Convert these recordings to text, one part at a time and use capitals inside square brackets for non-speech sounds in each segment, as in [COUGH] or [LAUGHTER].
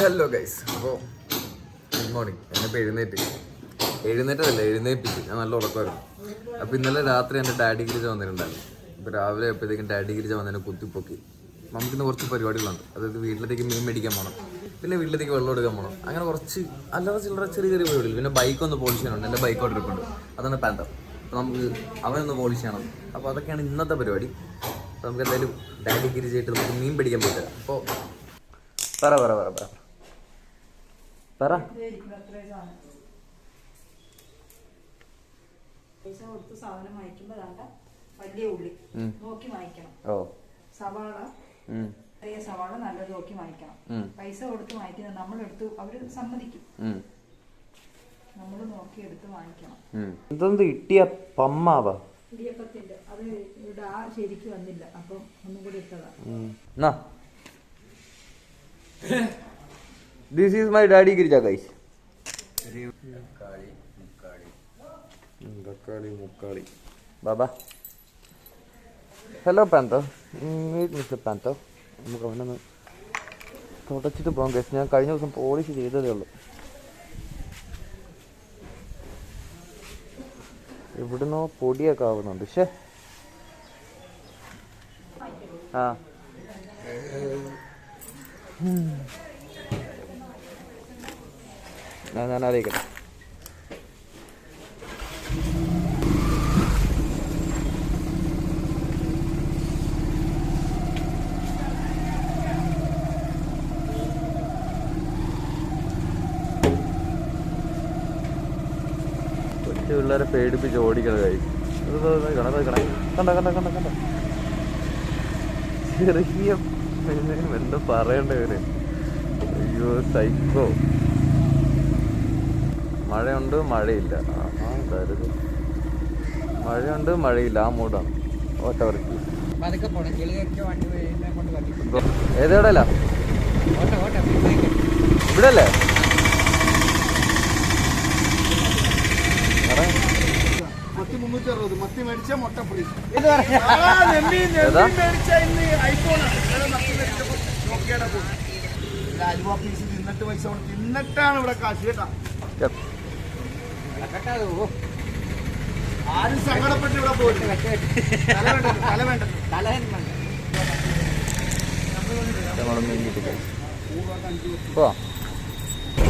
Hello guys അപ്പോൾ good morning എന്നെ എഴുന്നേറ്റ്. എഴുന്നേറ്റതല്ല എഴുന്നേപ്പിച്ച് ഞാൻ നല്ല ഉറക്കമായിരുന്നു. അപ്പോൾ ഇന്നലെ രാത്രി എന്റെ ഡാഡി ഗിരിജ വന്നിട്ടുണ്ടായിരുന്നു. ഇപ്പോൾ രാവിലെ ആയപ്പോഴത്തേക്കും ഡാഡി ഗിരിജ വന്നതിനെ കുത്തിപ്പൊക്കി. നമുക്കിന്ന് കുറച്ച് പരിപാടികളുണ്ട്. അതായത് വീട്ടിലേക്ക് മീൻ മേടിക്കാൻ പോകണം പിന്നെ വീട്ടിലേക്ക് വെള്ളം എടുക്കാൻ പോകണം അങ്ങനെ കുറച്ച് അല്ലാതെ ചില്ലറ ചെറിയ ചെറിയ പരിപാടികൾ. പിന്നെ ബൈക്ക് ഒന്ന് പോളിഷ് ചെയ്യാനുണ്ട്. എന്റെ ബൈക്ക് ഓർഡർ ഇരിപ്പുണ്ട് അതാണ് പാൻഡർ അപ്പോൾ നമുക്ക് അവനൊന്ന് പോളിഷ് ചെയ്യണം. അപ്പോൾ അതൊക്കെയാണ് ഇന്നത്തെ പരിപാടി. അപ്പോൾ നമുക്ക് എന്തായാലും ഡാഡി ഗിരിജയായിട്ട് നമുക്ക് മീൻ പിടിക്കാൻ പറ്റുക അപ്പോൾ പറ പറ പറ പറ. പറ. പൈസ കൊടുത്ത് സാധനം വാങ്ങിക്കുമ്പോ വലിയ ഉള്ളി. നോക്കി വാങ്ങിക്കണം. സവാള. ചെറിയ സവാള നല്ലത് നോക്കി വാങ്ങിക്കണം. പൈസ കൊടുത്ത് വാങ്ങിക്കുന്നത് നമ്മളെടുത്ത് അവർ സമ്മതിക്കും. നമ്മൾ നോക്കി എടുത്ത് വാങ്ങിക്കണം. ഇട്ടിയ പമ്മാവാ? ഇടിയപ്പത്തിന്റെ അത് ഇവിടെ ആ ശരിക്ക് വന്നില്ല. അപ്പം ഒന്നും കൂടി ഇട്ടതാ. This is my daddy Girija guys തക്കാളി മുക്കാളി Baba hello Pantho meet mister Pantho നമുക്ക് അവനൊന്ന് തുടച്ചിട്ട് പോകാം ഗസ് ഞാൻ കഴിഞ്ഞ ദിവസം പോളിഷ് ചെയ്തതേ ഉള്ളൂ. ഇവിടുന്നോ പൊടിയൊക്കെ ആവുന്നുണ്ട്. പക്ഷേ ആ. ഞാൻ അറിയിക്കട്ടെ കൊച്ചു പിള്ളേരെ പേടിപ്പിച്ച് ഓടിക്കണ കഴിയും കണ്ട കണ്ട കണ്ട കണ്ട? ചെറിയ എന്താ പറയണ്ടവര് അയ്യോ സൈക്കോ മഴയുണ്ട് മഴയില്ല. കരുത് മഴയുണ്ട് മഴയില്ല. ആ മൂടാണ്. ഓട്ടവർക്ക് പിന്നെ ഇവിടെ അല്ലേ മത്തി മുന്നൂറ്റി അറുപത് മത്തി മേടിച്ച മുട്ട ഫ്രീ. മേടിച്ച ഇന്ന് ഐഫോണാണ് വേറെ മത്തി മേടിച്ചപ്പോ നോക്കിയാടെ പോയി. ആലുവ പീസ് തിന്നിട്ട് പൈസ കൊടുത്ത്. തിന്നിട്ടാണ് ഇവിടെ കാശ് കേട്ടാ. ആരും സങ്കടപ്പെട്ട് ഇവിടെ പോരും തല വേണ്ട തല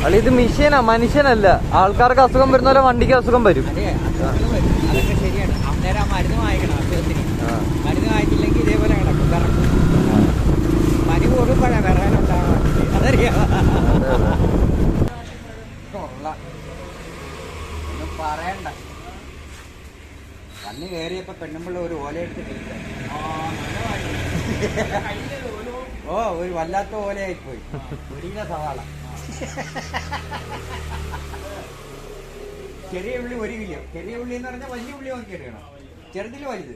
അളി ഇത് മിഷീനാ മനുഷ്യനല്ല. ആൾക്കാർക്ക് അസുഖം വരുന്ന പോലെ വണ്ടിക്ക് അസുഖം വരും. ശരിയാണ്. അന്നേരം മരുന്ന് വാങ്ങിക്കണം അസുഖത്തിന് മരുന്ന് വാങ്ങിച്ചില്ലെങ്കിൽ ഇതേപോലെ കിടക്കും മരുന്ന് പനി കൂടുമ്പോഴാണ് വിറകാനുണ്ടാവാൻ അതറിയാം അതെ, അതെ. കൊള്ളാം ഒന്നും പറയണ്ട വന്ന് കയറിയപ്പോ പെണ്ണുമ്പിള്ള ഒരു ഓല എടുത്തിട്ടില്ല ഓ ഒരു വല്ലാത്ത ഓലയായിപ്പോയി. പോയി സവാള. ചെറിയ ഉള്ളി ഒരു കിലോ. ചെറിയ ഉള്ളി എന്ന് പറഞ്ഞാൽ വലിയ ഉള്ളി നോക്കി എടുക്കണം. ചെറുതിൽ വലുത്.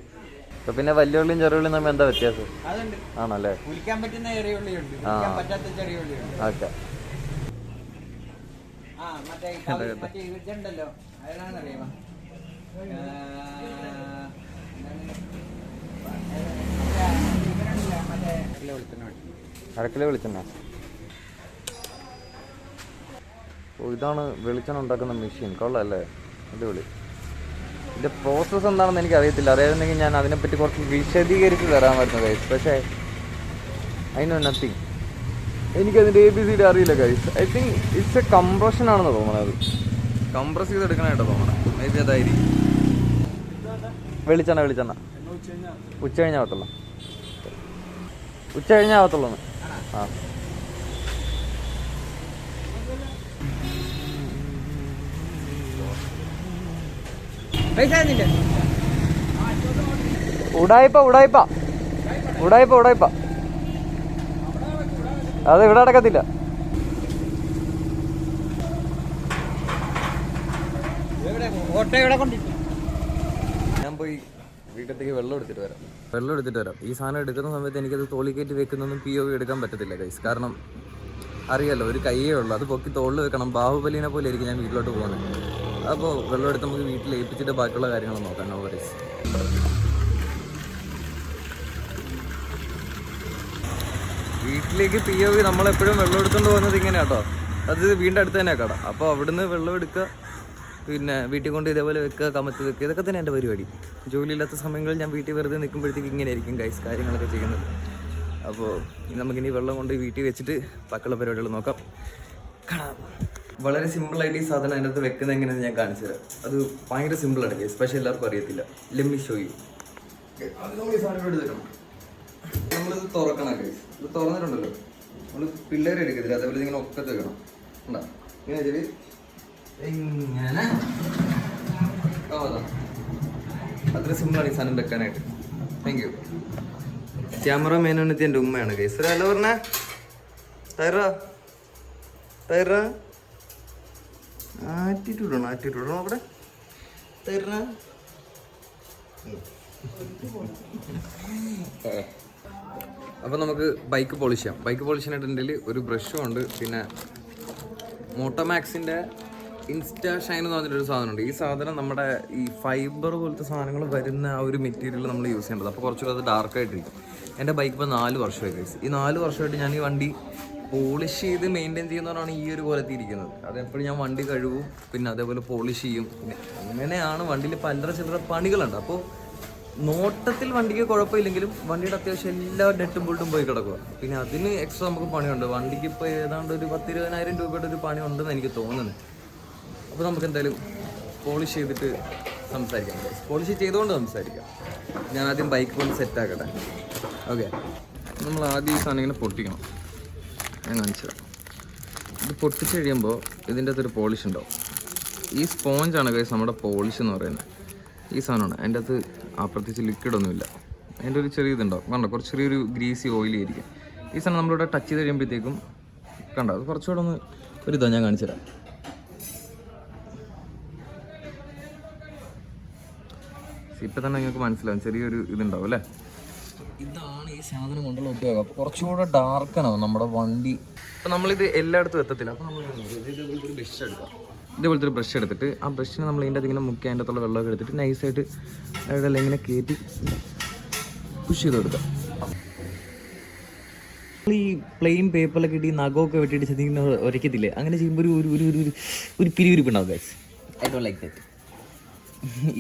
പിന്നെ വലിയ ഉള്ളിയും ചെറിയ ഉള്ളിയും തമ്മിൽ എന്താ വ്യത്യാസം? അതുണ്ട്. ആണല്ലേ? കുലിക്കാൻ പറ്റുന്ന ചെറിയ ഉള്ളിയുണ്ട് കുലിക്കാൻ പറ്റാത്ത ചെറിയ ഉള്ളിയുണ്ട് ഓക്കെ. ആ മറ്റേ മറ്റേ ഇതുണ്ടല്ലോ. അതെന്നാണെന്നറിയാമോ അരക്കിലോ വെളിച്ചെണ്ണ ഓ ഇതാണ് വെളിച്ചെണ്ണ ഉണ്ടാക്കുന്ന മെഷീൻ. കൊള്ളല്ലേ? അടിപൊളി. ഇതിന്റെ പ്രോസസ് എന്താണെന്ന് എനിക്ക് അറിയത്തില്ല. അറിയാമെങ്കിൽ ഞാൻ അതിനെപ്പറ്റി കുറച്ച് വിശദീകരിച്ച് തരാമായിരുന്നു കൈസ് പക്ഷേ ഐ നോ നത്തിങ് എനിക്കതിന്റെ എ ബി സി ഡി അറിയില്ല guys I think it's a compression ആണെന്ന് തോന്നണത് കംപ്രസ് ചെയ്ത് എടുക്കണായിട്ട് തോന്നണം. മേ ബി അതായിരിക്കും. വെളിച്ചെണ്ണ വെളിച്ചെണ്ണ. ഉച്ച കഴിഞ്ഞാവത്തുള്ള ഉച്ച കഴിഞ്ഞാവത്തുള്ളൂ ആ. ഉടായ്പ ഉടായ്പ ഉടായ്പ ഉടായ്പ അത് ഇവിടെ അടക്കത്തില്ല കോട്ടയം എവിടെ കൊണ്ടിട്ടു വീട്ടിലേക്ക് വെള്ളം എടുത്തിട്ട് വരാം. വെള്ളം എടുത്തിട്ട് വരാം. ഈ സാധനം എടുക്കുന്ന സമയത്ത് എനിക്കത് തോളി കയറ്റി വെക്കുന്നൊന്നും പി ഒ വി എടുക്കാൻ പറ്റത്തില്ല ഗൈസ് കാരണം അറിയാലോ ഒരു കയ്യേ ഉള്ളൂ. അത് പൊക്കി തോളിൽ വെക്കണം. ബാഹുബലിനെ പോലെ ആയിരിക്കും ഞാൻ വീട്ടിലോട്ട് പോകുന്നത്. അപ്പോൾ വെള്ളം എടുത്ത് നമുക്ക് വീട്ടിൽ ഏൽപ്പിച്ചിട്ട് ബാക്കിയുള്ള കാര്യങ്ങൾ നോക്കാം. നോ വറീസ് വീട്ടിലേക്ക് പി ഒ വി നമ്മളെപ്പോഴും വെള്ളം എടുത്തുകൊണ്ട് പോകുന്നത് ഇങ്ങനെയാട്ടോ അത് വീണ്ടും അടുത്ത് തന്നെ കട. അപ്പോൾ അവിടുന്ന് വെള്ളം എടുക്കുക പിന്നെ വീട്ടിൽ കൊണ്ട് ഇതേപോലെ വെക്കുക കമത്ത് വെക്കുക ഇതൊക്കെ തന്നെ എന്റെ പരിപാടി. ജോലിയില്ലാത്ത സമയങ്ങളിൽ ഞാൻ വീട്ടിൽ വെറുതെ നിൽക്കുമ്പോഴത്തേക്ക് ഇങ്ങനെ ആയിരിക്കും ഗൈസ് കാര്യങ്ങളൊക്കെ ചെയ്യുന്നത്. അപ്പോൾ നമുക്കിനി വെള്ളം കൊണ്ട് വീട്ടിൽ വെച്ചിട്ട് ബാക്കിയുള്ള പരിപാടികൾ നോക്കാം. കാണാം. വളരെ സിമ്പിളായിട്ട് ഈ സാധനം അതിനകത്ത് വെക്കുന്നത് എങ്ങനെയാണെന്ന് ഞാൻ കാണിച്ചു തരാം. അത് ഭയങ്കര സിമ്പിളാണ് ഗൈസ് പക്ഷേ എല്ലാവർക്കും അറിയത്തില്ല. ലെമ്മി ഷോ യു സാധനം നമ്മളിത് തുറക്കണം ഗൈസ് ഇത് തുറന്നിട്ടുണ്ടല്ലോ. നമ്മൾ പിള്ളേരെ എടുക്കത്തില്ല. അതേപോലെ ഇങ്ങനെ ഒക്കെ വെക്കണം. ഉണ്ടാ ഇങ്ങനെ വെച്ചിട്ട് ഇങ്ങനെ അത്ര സിമ്പിളാണ് ഈ സാധനം വെക്കാനായിട്ട്. താങ്ക് യു ക്യാമറ മേനോനത്തി എന്റെ ഉമ്മയാണ് കേസ് അല്ല പറഞ്ഞേ? ആറ്റിറ്റ്യൂഡ് ആണ്? ആറ്റിറ്റ്യൂഡ് ആണോ അവിടെ? ടയറ അപ്പോൾ നമുക്ക് ബൈക്ക് പോളിഷ് ചെയ്യാം. ബൈക്ക് പോളിഷ് ചെയ്യാനായിട്ട് ഒരു ബ്രഷും ഉണ്ട്. പിന്നെ മോട്ടോമാക്സിന്റെ ഇൻസ്റ്റാ ഷൈൻ എന്ന് പറഞ്ഞിട്ടൊരു സാധനമുണ്ട്. ഈ സാധനം നമ്മുടെ ഈ ഫൈബർ പോലത്തെ സാധനങ്ങൾ വരുന്ന ആ ഒരു മെറ്റീരിയൽ നമ്മൾ യൂസ് ചെയ്യേണ്ടത്. അപ്പോൾ കുറച്ചുകൂടെ അത് ഡാർക്കായിട്ടിരിക്കും എന്റെ ബൈക്ക് ഇപ്പോൾ നാല് വർഷമായി കഴിച്ചു ഈ നാല് വർഷമായിട്ട് ഞാൻ ഈ വണ്ടി പോളിഷ് ചെയ്ത് മെയിന്റെയിൻ ചെയ്യുന്നവരാണ് ഈ ഒരു പോലെ എത്തിയിരിക്കുന്നത്. അതെപ്പോഴും ഞാൻ വണ്ടി കഴുകും പിന്നെ അതേപോലെ പോളിഷ് ചെയ്യും. പിന്നെ അങ്ങനെയാണ് വണ്ടിയിൽ പലതര ചില്ലറ പണികളുണ്ട്. അപ്പോൾ നോട്ടത്തിൽ വണ്ടിക്ക് കുഴപ്പമില്ലെങ്കിലും വണ്ടിയുടെ അത്യാവശ്യം എല്ലാ ഡെട്ടും ബുൾട്ടും പോയി കിടക്കുക പിന്നെ അതിന് എക്സ്ട്രാ നമുക്ക് പണിയുണ്ട്. വണ്ടിക്ക് ഇപ്പോൾ ഏതാണ്ട് ഒരു പത്തിരുപതിനായിരം രൂപയുടെ ഒരു പണി ഉണ്ടെന്ന് എനിക്ക് തോന്നുന്നത് അപ്പോൾ നമുക്ക് എന്തായാലും പോളിഷ് ചെയ്തിട്ട് സംസാരിക്കാം. പോളിഷ് ചെയ്തുകൊണ്ട് സംസാരിക്കാം. ഞാൻ ആദ്യം ബൈക്ക് കൊണ്ട് സെറ്റ് ആക്കട്ടെ. ഓക്കെ നമ്മൾ ആദ്യം ഈ സാധനം ഇങ്ങനെ പൊട്ടിക്കണം. ഞാൻ കാണിച്ചു തരാം. ഇത് പൊട്ടിച്ച് കഴിയുമ്പോൾ ഇതിന്റെ അകത്തൊരു പോളിഷ് ഉണ്ടാവും. ഈ സ്പോഞ്ചാണ് കൈസ് നമ്മുടെ പോളിഷ് എന്ന് പറയുന്നത്. ഈ സാധനമാണ്. അതിന്റെ അകത്ത് അപ്രത്യേകിച്ച് ലിക്വിഡൊന്നുമില്ല അതിന്റെ ഒരു ചെറിയ ഇതുണ്ടാവും. കണ്ടോ? കുറച്ച് ചെറിയൊരു ഗ്രീസി ഓയിലി ആയിരിക്കും. ഈ സാധനം നമ്മളിവിടെ ടച്ച് ചെയ്ത് കഴിയുമ്പോഴത്തേക്കും കണ്ടോ? അത് കുറച്ചുകൂടെ ഒന്ന് ഒരു ഇതാണ് ഞാൻ കാണിച്ചു തരാം. ഇപ്പം തന്നെ നിങ്ങൾക്ക് മനസ്സിലാവും ചെറിയൊരു ഇതുണ്ടാവും അല്ലേ? ഇതാണ് ഈ സാധനം കൊണ്ടുള്ള ഉപയോഗം. അപ്പോൾ കുറച്ചുകൂടെ ഡാർക്കനാവും നമ്മുടെ വണ്ടി. അപ്പോൾ നമ്മളിത് എല്ലായിടത്തും എത്തത്തില്ല. അപ്പോൾ നമ്മൾ ഇതേപോലത്തെ ഒരു ബ്രഷ് എടുക്കാം ഇതേപോലത്തെ ഒരു ബ്രഷ് എടുത്തിട്ട് ആ ബ്രഷിനെ നമ്മൾ ഇതിന്റെ ഇങ്ങനെ മുക്കി അതിന്റെ അകത്തുള്ള വെള്ളമൊക്കെ എടുത്തിട്ട് നൈസായിട്ട് അവിടെ ഇങ്ങനെ കയറ്റി പുഷ് ചെയ്ത് കൊടുക്കാം ഈ പ്ലെയിൻ പേപ്പറിലൊക്കെ ഇട്ട് ഈ നഖമൊക്കെ വെട്ടിയിട്ട് ചെന്നിങ്ങനെ ഉരയ്ക്കത്തില്ലേ അങ്ങനെ ചെയ്യുമ്പോൾ ഒരു ഒരു ഒരു ഒരു ഒരു പിരിവിരിപ്പുണ്ടാവും guys I don't like that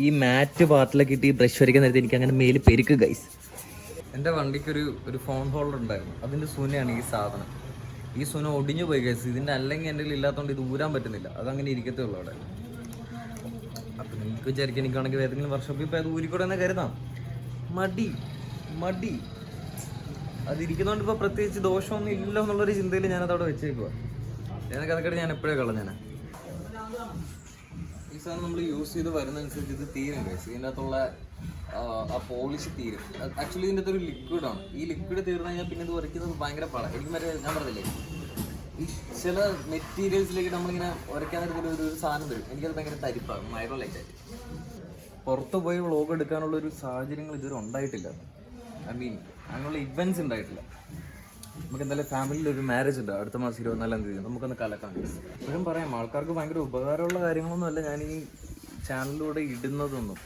ഈ മാറ്റ് പാർട്ടിലൊക്കെ ഇട്ട് ഈ ബ്രഷ് വരയ്ക്കാൻ നേരത്തെ എനിക്ക് അങ്ങനെ മേൽ പെരുക്ക് ഗൈസ് എന്റെ വണ്ടിക്ക് ഒരു ഒരു ഫോൺ ഹോൾഡർ ഉണ്ടായിരുന്നു. അതിന്റെ സുനയാണ് ഈ സാധനം. ഈ സുന ഒടിഞ്ഞു പോയി ഗൈസ് ഇതിന്റെ അല്ലെങ്കിൽ എന്റെ ഇല്ലാത്തതുകൊണ്ട് ഇത് ഊരാൻ പറ്റുന്നില്ല. അതങ്ങനെ ഇരിക്കത്തേ ഉള്ളൂ അവിടെ. അപ്പം നിങ്ങൾക്ക് വിചാരിക്കും എനിക്കാണെങ്കിൽ ഏതെങ്കിലും വർഷോപ്പിൽ അത് ഊരിക്കൂടെ എന്നാൽ കരുതാം. മടി മടി. അതിരിക്കുന്നതുകൊണ്ട് ഇപ്പോൾ പ്രത്യേകിച്ച് ദോഷമൊന്നും ഇല്ല എന്നുള്ളൊരു ചിന്തയിൽ ഞാനത് അവിടെ വെച്ചേക്കുക ഞാനൊക്കെ അതൊക്കെ ഞാൻ എപ്പോഴേ കളഞ്ഞാണ് സാധനം നമ്മൾ യൂസ് ചെയ്ത് വരുന്നതനുസരിച്ച് ഇത് തീരും ഗൈസ് ഇതിന്റെ അകത്തുള്ള ആ, പോളിഷ് തീരും. ആക്ച്വലി ഇതിന്റെ അകത്ത് ഒരു ലിക്വിഡാണ് ഈ ലിക്വിഡ് തീർന്നു കഴിഞ്ഞാൽ പിന്നെ ഇത് വരയ്ക്കുന്നത് ഭയങ്കര പാടാണ് എനിക്ക് മറ്റേ ഞാൻ പറഞ്ഞില്ലേ? ഈ ചില മെറ്റീരിയൽസിലേക്ക് നമ്മളിങ്ങനെ ഉരയ്ക്കാൻ നേരത്തിൽ ഒരു സാധനം തരും. എനിക്കത് ഭയങ്കര തരിപ്പാണ് മൈറോലൈറ്റ് പുറത്ത് പോയി വ്ളോഗ് എടുക്കാനുള്ള ഒരു സാഹചര്യങ്ങൾ ഇതുവരെ ഉണ്ടായിട്ടില്ല. ഐ മീൻ അങ്ങനെയുള്ള ഇവന്റ്സ് ഉണ്ടായിട്ടില്ല. നമുക്ക് എന്തായാലും ഫാമിലിയിൽ ഒരു മാരേജ് ഉണ്ട്. അടുത്ത മാസം ഇരുപത്തിനാലാം തീയതി. നമുക്കൊന്ന് കലക്കാം. ഇപ്പോഴും പറയാം ആൾക്കാർക്ക് ഭയങ്കര ഉപകാരമുള്ള കാര്യങ്ങളൊന്നും അല്ല ഞാൻ ഈ ചാനലിലൂടെ ഇടുന്നതൊന്നും.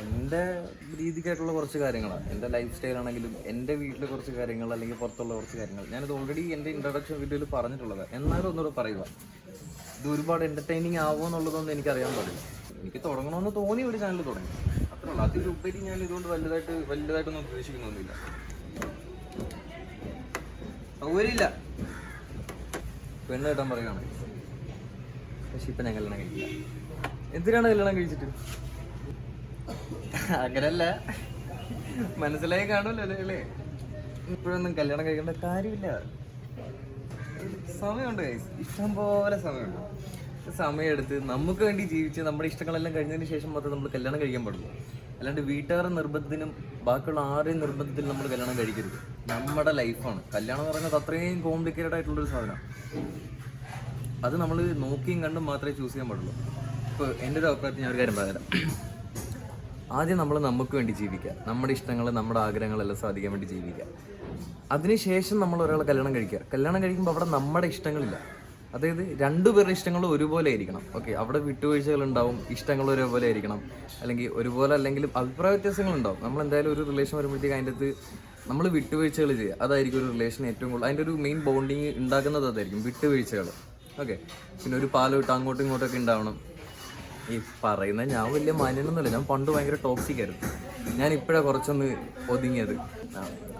എന്റെ രീതിക്കായിട്ടുള്ള കുറച്ച് കാര്യങ്ങളാണ്. എന്റെ ലൈഫ് സ്റ്റൈൽ ആണെങ്കിലും എന്റെ വീട്ടിലെ കുറച്ച് കാര്യങ്ങൾ അല്ലെങ്കിൽ പുറത്തുള്ള കുറച്ച് കാര്യങ്ങൾ. ഞാനിത് ഓൾറെഡി എന്റെ ഇൻട്രൊഡക്ഷൻ വീഡിയോയിൽ പറഞ്ഞിട്ടുള്ളതാണ് എന്നാലും ഒന്നുകൂടെ പറയുക. ഇത് ഒരുപാട് എന്റർടൈനിങ് ആവുമോ എന്നുള്ളതൊന്നും എനിക്കറിയാൻ പാടില്ല. എനിക്ക് തുടങ്ങണമെന്ന് തോന്നി ഒരു ചാനൽ തുടങ്ങി. അത്രയുള്ളൂ അതിലുപരി ഞാൻ ഇതുകൊണ്ട് വലുതായിട്ട് വലുതായിട്ടൊന്നും ഉദ്ദേശിക്കുന്നൊന്നുമില്ല സൗകര്യമില്ല പെണ്ണ് കിട്ടാൻ പറയുകയാണ് പക്ഷെ ഇപ്പൊ ഞാൻ കല്യാണം കഴിക്കില്ല എന്തിനാണ് കല്യാണം കഴിച്ചിട്ട്? അങ്ങനല്ല. മനസ്സിലായി കാണുമല്ലോ അല്ലേ ഇപ്പോഴൊന്നും കല്യാണം കഴിക്കേണ്ട കാര്യമില്ല. സമയമുണ്ട്. ഇഷ്ടം പോലെ സമയമുണ്ട്. സമയമെടുത്ത് നമുക്ക് വേണ്ടി ജീവിച്ച് നമ്മുടെ ഇഷ്ടങ്ങളെല്ലാം കഴിഞ്ഞതിന് ശേഷം മാത്രമേ നമ്മൾ കല്യാണം കഴിക്കാൻ പാടുള്ളൂ. അല്ലാണ്ട് വീട്ടുകാരുടെ നിർബന്ധത്തിനും ബാക്കിയുള്ള ആരെയും നിർബന്ധത്തിനും നമ്മൾ കല്യാണം കഴിക്കരുത്. നമ്മുടെ ലൈഫാണ്. കല്യാണം എന്ന് പറയുന്നത് അത്രയും കോംപ്ലിക്കേറ്റഡ് ആയിട്ടുള്ളൊരു സാധനമാണ് അത് നമ്മൾ നോക്കിയും കണ്ടും മാത്രമേ ചൂസ് ചെയ്യാൻ പാടുള്ളൂ. ഇപ്പോൾ എന്റെ ഒരു അഭിപ്രായത്തിൽ ഞാൻ ഒരു കാര്യം പറയാം ആദ്യം നമ്മൾ നമുക്ക് വേണ്ടി ജീവിക്കുക. നമ്മുടെ ഇഷ്ടങ്ങൾ നമ്മുടെ ആഗ്രഹങ്ങളെല്ലാം സാധിക്കാൻ വേണ്ടി ജീവിക്കുക. അതിനുശേഷം നമ്മൾ ഒരാളെ കല്യാണം കഴിക്കുക. കല്യാണം കഴിക്കുമ്പോൾ അവിടെ നമ്മുടെ ഇഷ്ടങ്ങളില്ല. അതായത് രണ്ടുപേരുടെ ഇഷ്ടങ്ങൾ ഒരുപോലെ ആയിരിക്കണം. ഓക്കെ അവിടെ വിട്ടുവീഴ്ചകൾ ഉണ്ടാവും ഇഷ്ടങ്ങൾ ഒരേപോലെ ആയിരിക്കണം. അല്ലെങ്കിൽ ഒരുപോലെ അല്ലെങ്കിലും അഭിപ്രായ വ്യത്യാസങ്ങൾ ഉണ്ടാവും. നമ്മൾ എന്തായാലും ഒരു റിലേഷൻ വരുമ്പോഴത്തേക്ക് അതിന്റെ നമ്മൾ വിട്ടുവീഴ്ചകൾ ചെയ്യുക. അതായിരിക്കും ഒരു റിലേഷൻ ഏറ്റവും കൂടുതൽ അതിന്റെ ഒരു മെയിൻ ബോണ്ടിങ് ഉണ്ടാക്കുന്നത് അതായിരിക്കും വിട്ടുവീഴ്ചകൾ. ഓക്കെ പിന്നെ ഒരു പാലം ഇട്ട് അങ്ങോട്ടും ഇങ്ങോട്ടൊക്കെ ഉണ്ടാവണം. ഈ പറയുന്ന ഞാൻ വലിയ മാന്യനൊന്നുമില്ല. ഞാൻ പണ്ട് ഭയങ്കര ടോക്സിക് ആയിരുന്നു. ഞാൻ ഇപ്പോഴാണ് കുറച്ചൊന്ന് ഒതുങ്ങിയത്.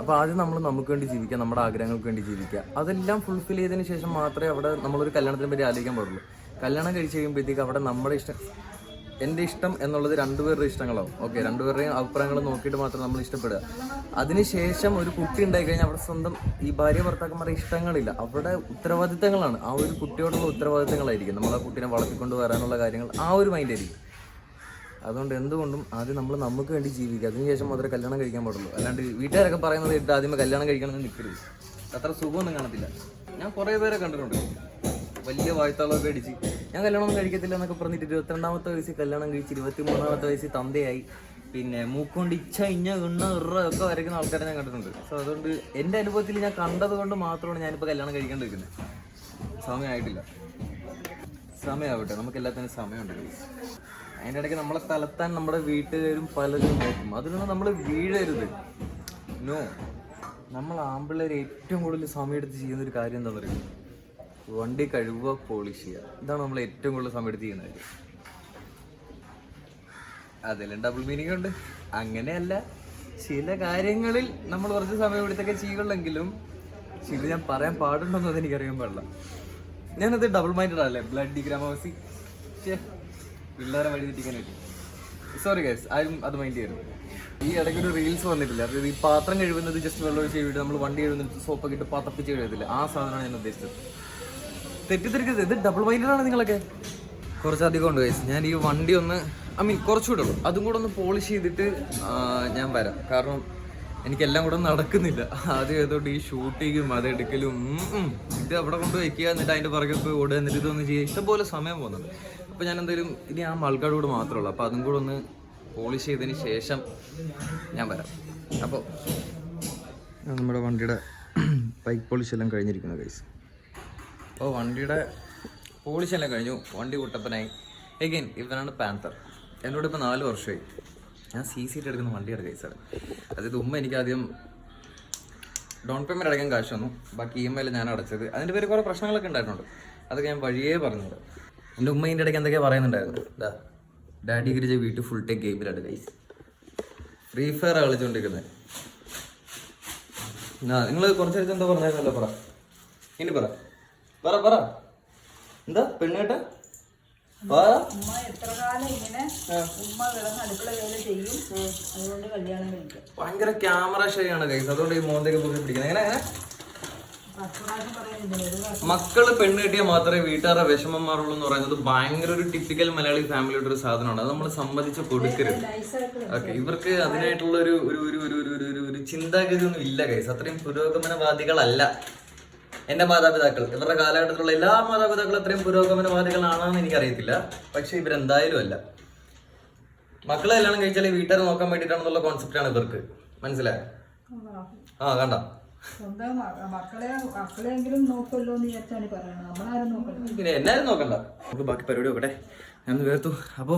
അപ്പോൾ ആദ്യം നമ്മൾ നമുക്ക് വേണ്ടി ജീവിക്കുക നമ്മുടെ ആഗ്രഹങ്ങൾക്ക് വേണ്ടി ജീവിക്കുക അതെല്ലാം ഫുൾഫിൽ ചെയ്തതിന് ശേഷം മാത്രമേ അവിടെ നമ്മളൊരു കല്യാണത്തിനെ പറ്റി ആലോചിക്കാൻ പാടുള്ളൂ. കല്യാണം കഴിച്ച് കഴിയുമ്പോഴത്തേക്ക് അവിടെ നമ്മുടെ ഇഷ്ടം എന്റെ ഇഷ്ടം എന്നുള്ളത് രണ്ടുപേരുടെ ഇഷ്ടങ്ങളാവും. ഓക്കെ രണ്ടുപേരുടെയും അഭിപ്രായങ്ങൾ നോക്കിയിട്ട് മാത്രം നമ്മൾ ഇഷ്ടപ്പെടുക. അതിനുശേഷം ഒരു കുട്ടി ഉണ്ടായി കഴിഞ്ഞാൽ അവിടെ സ്വന്തം ഈ ഭാര്യ ഭർത്താക്കന്മാരുടെ ഇഷ്ടങ്ങളില്ല. അവിടെ ഉത്തരവാദിത്തങ്ങളാണ്. ആ ഒരു കുട്ടിയോടുള്ള ഉത്തരവാദിത്തങ്ങളായിരിക്കും. നമ്മൾ ആ കുട്ടീനെ വളർത്തിക്കൊണ്ട് വരാനുള്ള കാര്യങ്ങൾ ആ ഒരു മൈൻഡായിരിക്കും അതുകൊണ്ട് എന്തുകൊണ്ടും ആദ്യം നമ്മൾ നമുക്ക് വേണ്ടി ജീവിക്കുക. അതിനുശേഷം മാത്രമേ കല്യാണം കഴിക്കാൻ പാടുള്ളൂ. അല്ലാണ്ട് വീട്ടുകാരൊക്കെ പറയുന്നത് ഇട്ട് ആദ്യമേ കല്യാണം കഴിക്കണമെന്ന് നിൽക്കരുത്. അത്ര സുഖമൊന്നും കാണത്തില്ല. ഞാൻ കുറേ പേരെ കണ്ടിട്ടുണ്ട്. വലിയ വായ്ത്താളമൊക്കെ അടിച്ച് ഞാൻ കല്യാണം കഴിക്കത്തില്ല എന്നൊക്കെ പറഞ്ഞിട്ട് ഇരുപത്തിരണ്ടാമത്തെ വയസ്സിൽ കല്യാണം കഴിച്ച് ഇരുപത്തി മൂന്നാമത്തെ വയസ്സിൽ തന്തയായി. പിന്നെ മൂക്കൊണ്ട് ഇച്ച ഇഞ്ഞ ഇണ്ണ ഇറ ഒക്കെ വരയ്ക്കുന്ന ആൾക്കാരെ ഞാൻ കണ്ടിട്ടുണ്ട്. സോ അതുകൊണ്ട് എന്റെ അനുഭവത്തിൽ ഞാൻ കണ്ടത് കൊണ്ട് മാത്രമാണ് ഞാനിപ്പോൾ കല്യാണം കഴിക്കേണ്ടിരിക്കുന്നത് സമയമായിട്ടില്ല. സമയമാവട്ടെ നമുക്ക് എല്ലാത്തിനും സമയമുണ്ട്. അതിന്റെ ഇടയ്ക്ക് നമ്മളെ തലത്താൻ നമ്മുടെ വീട്ടുകാരും പലരും നോക്കും. അതിനൊന്നും നമ്മൾ വീഴരുത്. നോ നമ്മൾ ആമ്പിള്ളേർ ഏറ്റവും കൂടുതൽ സമയം എടുത്ത് ചെയ്യുന്ന ഒരു കാര്യം എന്താ പറയുക? വണ്ടി കഴുകുക പോളിഷ് ചെയ്യുക. ഇതാണ് നമ്മൾ ഏറ്റവും കൂടുതൽ സമയം എടുത്ത് ചെയ്യുന്ന കാര്യം ഡബിൾ മീനിങ് ഉണ്ട്. അങ്ങനെയല്ല. ചില കാര്യങ്ങളിൽ നമ്മൾ കുറച്ച് സമയം എടുത്തൊക്കെ ചെയ്യുള്ളെങ്കിലും ചില ഞാൻ പറയാൻ പാടുണ്ടോന്ന് അത് എനിക്കറിയാൻ പാടില്ല. ഞാനത് ഡബിൾ മൈൻഡഡ് അല്ലേ ബ്ലഡ് ഗ്രാമവാസി. പിള്ളേരെ വഴി തെറ്റിക്കാൻ പറ്റി. സോറി ഗൈസ് ആരും അത് മൈൻഡ് ചെയ്യരുത്. ഈ ഇടയ്ക്ക് ഒരു റീൽസ് വന്നിട്ടില്ല. അതായത് ഈ പാത്രം കഴുകുന്നത് ജസ്റ്റ് വെള്ളം ഒഴിച്ച് കഴിവിട്ട് നമ്മൾ വണ്ടി കഴുകുന്നത് സോപ്പൊക്കെ ഇട്ട് പാത്രപ്പിച്ച് കഴുകത്തില്ല. ആ സാധനമാണ് ഞാൻ ഉദ്ദേശിച്ചത്. തെറ്റിദ്ധരിക്കരുത്. ഇത് ഡബിൾ മൈൻഡഡ് ആണ് നിങ്ങളൊക്കെ. കുറച്ചധികം ഉണ്ട് ഗൈസ് ഞാൻ ഈ വണ്ടി ഒന്ന് ഐ മീൻ കുറച്ചുകൂടെ ഉള്ളൂ. അതും കൂടെ ഒന്ന് പോളിഷ് ചെയ്തിട്ട് ഞാൻ വരാം. കാരണം എനിക്കെല്ലാം കൂടെ നടക്കുന്നില്ല. ആദ്യം ഏതോട്ട് ഈ ഷൂട്ടിങ്ങും അതെടുക്കലും എടുക്കലും. ഇത് അവിടെ കൊണ്ട് വെക്കുക എന്നിട്ട് അതിന്റെ പുറകെ പോയി ഓടുക എന്നിട്ട് ഇതൊന്ന് ചെയ്യുക ഇഷ്ടംപോലെ സമയം പോകുന്നുണ്ട്. അപ്പോൾ ഞാൻ എന്തായാലും ഇനി ആ മൾക്കാട് കൂടെ മാത്രമേ ഉള്ളൂ. അപ്പോൾ അതും കൂടെ ഒന്ന് പോളിഷ് ചെയ്തതിന് ശേഷം ഞാൻ വരാം. അപ്പോൾ നമ്മുടെ വണ്ടിയുടെ [CLEARS THROAT] ബൈക്ക് പോളിഷ് എല്ലാം കഴിഞ്ഞിരിക്കുന്നു ഗൈസ് അപ്പോൾ വണ്ടിയുടെ പോളിഷ് എല്ലാം കഴിഞ്ഞു. വണ്ടി കൂട്ടപ്പനായി എഗെയിൻ ഇവനാണ് പാന്തർ എന്നോട് ഇപ്പോൾ നാല് വർഷമായി. ഞാൻ സി സീറ്റ് എടുക്കുന്ന വണ്ടിയാണ് കൈസാർ അതായത് ഉമ്മ എനിക്ക് ആദ്യം ഡൗൺ പേയ്മെന്റ് അടയ്ക്കാൻ കാശ് വന്നു ബാക്കി ഇ എം ഐയിൽ ഞാൻ അടച്ചത്. അതിന്റെ പേര് കുറേ പ്രശ്നങ്ങളൊക്കെ ഉണ്ടായിട്ടുണ്ട്. അതൊക്കെ ഞാൻ വഴിയേ പറഞ്ഞത് എന്റെ ഉമ്മ ഇതിന്റെ ഇടയ്ക്ക് എന്തൊക്കെയാണ് പറയുന്നുണ്ടായിരുന്നു. ഇതാ ഡാഡി ഗിരിജ വീട്ടിൽ ഫുൾ ടൈം ഗെയിമിലാണ് ഗൈസ് ഫ്രീ ഫയർ കളിച്ചുകൊണ്ടിരിക്കുന്നത് നിങ്ങൾ കുറച്ചടുത്ത് എന്താ പറഞ്ഞായിരുന്നല്ലോ പറ. ഇനി പറ. പറ പറ. എന്താ പെണ്ണുകെട്ട് ഉമ്മ ഭയങ്കര ക്യാമറ ശരിയാണ് ആണ് കൈസ് അതുകൊണ്ട് ഈ മോന്തേക്ക് തൂക്കി പിടിക്കുന്നത്. എങ്ങനെ എങ്ങനെ? മക്കൾ പെണ്ണ് കിട്ടിയാൽ മാത്രമേ വീട്ടുകാരുടെ വിഷമം മാറുള്ളൂ എന്ന് പറയുന്നത് ഭയങ്കര ഒരു ടിപ്പിക്കൽ മലയാളി ഫാമിലിയുടെ ഒരു സാധനമാണ്. അത് നമ്മൾ സമ്മതിച്ച് കൊടുക്കരുത്. ഓക്കെ ഇവർക്ക് അതിനായിട്ടുള്ള ഒരു ഒരു ഒരു ഒരു ഒരു ഒരു ചിന്താഗതി ഒന്നും ഇല്ല കൈസ് അത്രയും പുരോഗമനവാദികളല്ല. എന്റെ മാതാപിതാക്കൾ. ഇവരുടെ കാലഘട്ടത്തിലുള്ള എല്ലാ മാതാപിതാക്കളും അത്രയും പുരോഗമനവാദികളാണെന്ന് എനിക്കറിയത്തില്ല. പക്ഷെ ഇവരെന്തായാലും അല്ല. മക്കളെ കല്യാണം കഴിച്ചാൽ വീട്ടുകാരെ നോക്കാൻ വേണ്ടിയിട്ടാണെന്നുള്ള കോൺസെപ്റ്റാണ് ഇവർക്ക്. മനസ്സിലായോ? ആ കണ്ട. പിന്നെ എന്നാരും നോക്കണ്ട. നമുക്ക് ബാക്കി പരിപാടി നോക്കട്ടെ. ഞാൻ വേർത്തു അപ്പോ